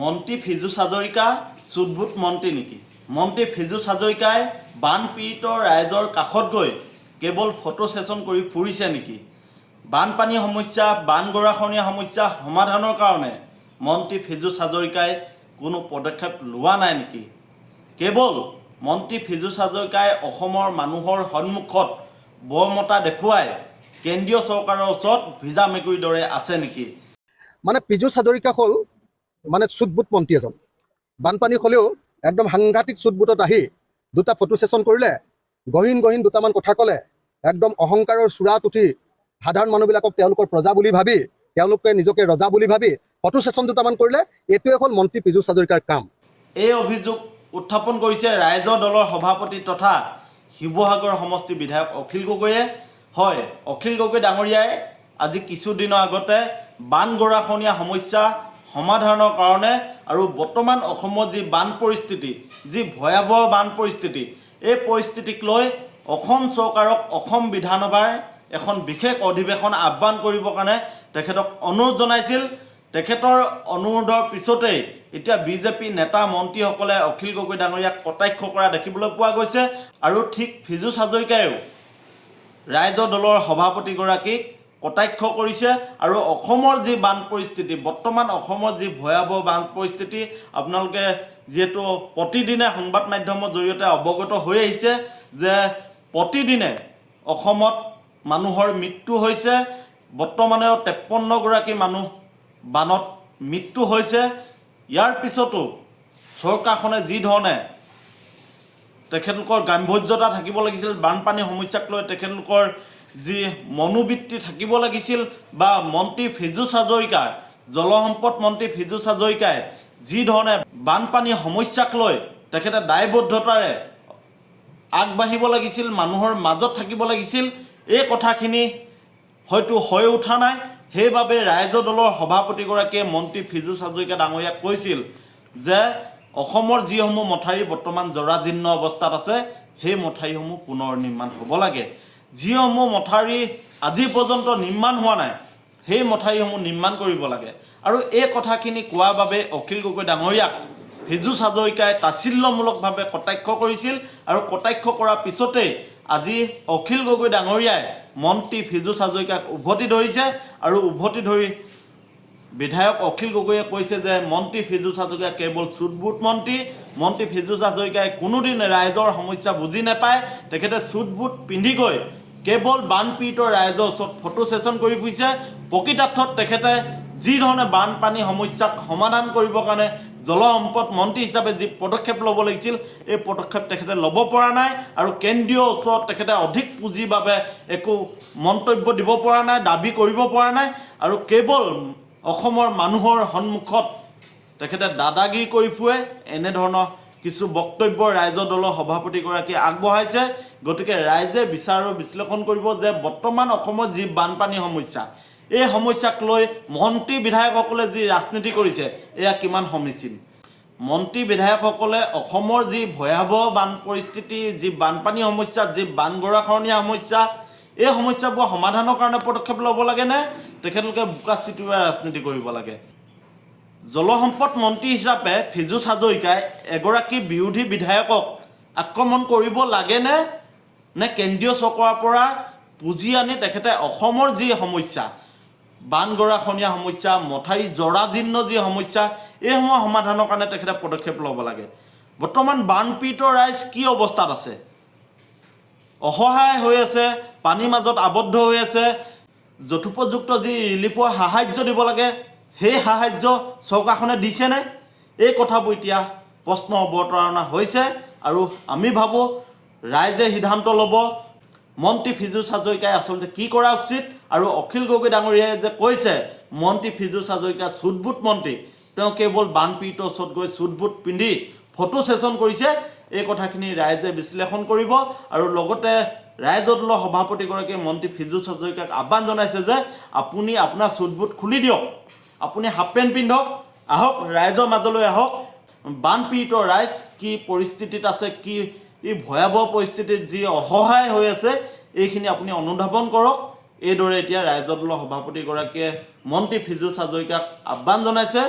মন্ত্ৰী ফিজু হাজৰিকা চুটবুট মন্ত্ৰী নেকি? মন্ত্ৰী ফিজু হাজৰিকাই বানপীড়িত ৰাইজৰ কাষত গৈ কেৱল ফটো ছেশ্যন কৰি ফুৰিছে নেকি? বানপানী সমস্যা, বান গৰাখহনীয়া সমস্যা, সমাধানৰ কাৰণে মন্ত্ৰী ফিজু হাজৰিকাই কোনো পদক্ষেপ লোৱা নাই নেকি? কেৱল মন্ত্ৰী ফিজু হাজৰিকাই অসমৰ মানুহৰ সন্মুখত বমতা দেখুৱাই কেন্দ্ৰীয় চৰকাৰৰ ওচৰত ভিজা মেকুৰীৰ দৰে আছে নেকি? মানে পীযুষ হাজৰিকা হ'ল মানে চুটবুট মন্ত্ৰী এজন। বানপানী হ'লেও একদম সাংঘাতিক চুটবুটত আহি দুটা ফটো ছেশ্যন কৰিলে, গহীন গহীন দুটামান কথা ক'লে, একদম অহংকাৰৰ চূড়াত উঠি সাধাৰণ মানুহবিলাকক তেওঁলোকৰ প্ৰজা বুলি ভাবি, তেওঁলোকে নিজকে ৰজা বুলি ভাবি ফটো ছেশ্যন দুটামান কৰিলে, এইটোৱে হ'ল মন্ত্ৰী পীযুষ হাজৰিকাৰ কাম। এই অভিযোগ উত্থাপন কৰিছে ৰাইজৰ দলৰ সভাপতি তথা শিৱসাগৰ সমষ্টি বিধায়ক অখিল গগৈয়ে। হয়, অখিল গগৈ ডাঙৰীয়াই আজি কিছুদিনৰ আগতে বান গৰাখহনীয়া সমস্যা সমাধানৰ কাৰণে আৰু বৰ্তমান অসমত যি বান পৰিস্থিতি যি ভয়াৱহ বান পৰিস্থিতি এই পৰিস্থিতিক লৈ অসম চৰকাৰক অসম বিধানসভাৰ এখন বিশেষ অধিৱেশন আহ্বান কৰিবৰ কাৰণে তেখেতক অনুৰোধ জনাইছিল। তেখেতৰ অনুৰোধৰ পিছতেই এতিয়া বিজেপি নেতা মন্ত্ৰীসকলে অখিল গগৈ ডাঙৰীয়াক কটাক্ষ কৰা দেখিবলৈ পোৱা গৈছে। আৰু ঠিক ফিজুচ হাজৰিকায়ো ৰাইজৰ দলৰ সভাপতিগৰাকীক কটাক্ষ কৰিছে আৰু অসমৰ যি বান পৰিস্থিতি বৰ্তমান অসমৰ যি ভয়াৱহ বান পৰিস্থিতি আপোনালোকে যিহেতু প্ৰতিদিনে সংবাদ মাধ্যমৰ জৰিয়তে অৱগত হৈ আহিছে যে প্ৰতিদিনে অসমত মানুহৰ মৃত্যু হৈছে, বৰ্তমানেও তেপন্নগৰাকী মানুহ বানত মৃত্যু হৈছে। ইয়াৰ পিছতো চৰকাৰখনে যি ধৰণে তেখেতলোকৰ গাম্ভীৰ্যতা থাকিব লাগিছিল বানপানী সমস্যাক লৈ তেখেতলোকৰ যি মনোবৃত্তি থাকিব লাগিছিল বা মন্ত্ৰী ফিজুচ হাজৰিকাৰ জলসম্পদ মন্ত্ৰী ফিজুচ হাজৰিকাই যি ধৰণে বানপানী সমস্যাক লৈ তেখেতে দায়বদ্ধতাৰে আগবাঢ়িব লাগিছিল মানুহৰ মাজত থাকিব লাগিছিল এই কথাখিনি হয়তো হৈ উঠা নাই। সেইবাবে ৰাইজৰ দলৰ সভাপতিগৰাকীয়ে মন্ত্ৰী ফিজুচ হাজৰিকা ডাঙৰীয়াক কৈছিল যে অসমৰ যিসমূহ মথাউৰি বৰ্তমান জৰাজীৰ্ণ অৱস্থাত আছে সেই মথাউৰিসমূহ পুনৰ নিৰ্মাণ হ'ব লাগে। যিসমূহ মথাউৰি আজি পৰ্যন্ত নিৰ্মাণ হোৱা নাই সেই মথাউৰিসমূহ নিৰ্মাণ কৰিব লাগে। আৰু এই কথাখিনি কোৱাৰ বাবে অখিল গগৈ ডাঙৰীয়াক ফিজুচ হাজৰিকাই তাচিল্যমূলকভাৱে কটাক্ষ কৰিছিল আৰু কটাক্ষ কৰাৰ পিছতেই আজি অখিল গগৈ ডাঙৰীয়াই মন্ত্ৰী ফিজুচ হাজৰিকাক উভতি ধৰিছে আৰু উভতি ধৰি বিধায়ক অখিল গগৈয়ে কৈছে যে মন্ত্ৰী ফিজুচ হাজৰিকা কেৱল চুটবুট মন্ত্ৰী মন্ত্ৰী ফিজুচ হাজৰিকাই কোনোদিন ৰাইজৰ সমস্যা বুজি নাপায় তেখেতে চুটবুট পিন্ধি গৈ কেৱল বানপীড়িত ৰাইজৰ ওচৰত ফটো ছেশ্যন কৰি ফুৰিছে। প্ৰকৃতাৰ্থত তেখেতে যি ধৰণে বানপানী সমস্যাক সমাধান কৰিবৰ কাৰণে জলসম্পদ মন্ত্ৰী হিচাপে যি পদক্ষেপ ল'ব লাগিছিল এই পদক্ষেপ তেখেতে ল'ব পৰা নাই আৰু কেন্দ্ৰীয় ওচৰত তেখেতে অধিক পুঁজিৰ বাবে একো মন্তব্য দিব পৰা নাই দাবী কৰিব পৰা নাই আৰু কেৱল অসমৰ মানুহৰ সন্মুখত তেখেতে দাদাগিৰি কৰি ফুৰে। এনেধৰণৰ কিছু বক্তব্য ৰাইজৰ দলৰ সভাপতিগৰাকীয়ে আগবঢ়াইছে। গতিকে ৰাইজে বিচাৰ বিশ্লেষণ কৰিব যে বৰ্তমান অসমত যি বানপানী সমস্যা এই সমস্যাক লৈ মন্ত্ৰী বিধায়কসকলে যি ৰাজনীতি কৰিছে এয়া কিমান সমীচীন? মন্ত্ৰী বিধায়কসকলে অসমৰ যি ভয়াৱহ বান পৰিস্থিতি যি বানপানী সমস্যা যি বান গৰাখহনীয়া সমস্যা এই সমস্যাবোৰ সমাধানৰ কাৰণে পদক্ষেপ ল'ব লাগেনে তেখেতলোকে বোকা চিটুৱাই ৰাজনীতি কৰিব লাগে। জলসম্পদ মন্ত্ৰী হিচাপে ফিজুচ হাজৰিকাই এগৰাকী বিৰোধী বিধায়কক আক্ৰমণ কৰিব লাগেনে নে কেন্দ্ৰীয় চৰকাৰৰ পৰা পুঁজি আনি তেখেতে অসমৰ যি সমস্যা বান গৰাখহনীয়া সমস্যা, মথাউৰি জৰাজীৰ্ণ যি সমস্যা এইসমূহ সমাধানৰ কাৰণে তেখেতে পদক্ষেপ ল'ব লাগে। বৰ্তমান বানপীড়িত ৰাইজ কি অৱস্থাত আছে? অসহায় হৈ আছে, পানীৰ মাজত আবদ্ধ হৈ আছে, যথোপযুক্ত যি ৰিলিফৰ সাহাৰ্য দিব লাগে, সেই সাহাৰ্য চৰকাৰখনে দিছেনে? এই কথাবোৰ এতিয়া প্ৰশ্ন অৱতাৰণা হৈছে আৰু আমি ভাবোঁ ৰাইজে সিদ্ধান্ত ল'ব, মন্ত্ৰী ফিজুচ হাজৰিকাই আচলতে কি কৰা উচিত আৰু অখিল গগৈ ডাঙৰীয়াই যে কৈছে, মন্ত্ৰী ফিজুচ হাজৰিকা চুটবুট মন্ত্ৰী। তেওঁ কেৱল বানপীড়িত ওচৰত গৈ চুটবুট পিন্ধি ফটো ছেশ্যন কৰিছে, এই কথাখিনি ৰাইজে বিশ্লেষণ কৰিব আৰু লগতে ৰাইজৰ দলৰ সভাপতিগৰাকীয়ে মন্ত্ৰী ফিজুচ হাজৰিকাক আহ্বান জনাইছে যে আপুনি আপোনাৰ চুটবুট খুলি দিয়ক, আপুনি হাফ পেণ্ট পিন্ধক, আহক, ৰাইজৰ মাজলৈ আহক, বানপীড়িত ৰাইজ কি পৰিস্থিতিত আছে, কি এই ভয়াৱহ পৰিস্থিতিত যি অসহায় হৈ আছে, এইখিনি আপুনি অনুধাৱন কৰক। এইদৰে এতিয়া ৰাইজৰ দলৰ সভাপতিগৰাকীয়ে মন্ত্ৰী ফিজুচ হাজৰিকাক আহ্বান জনাইছে।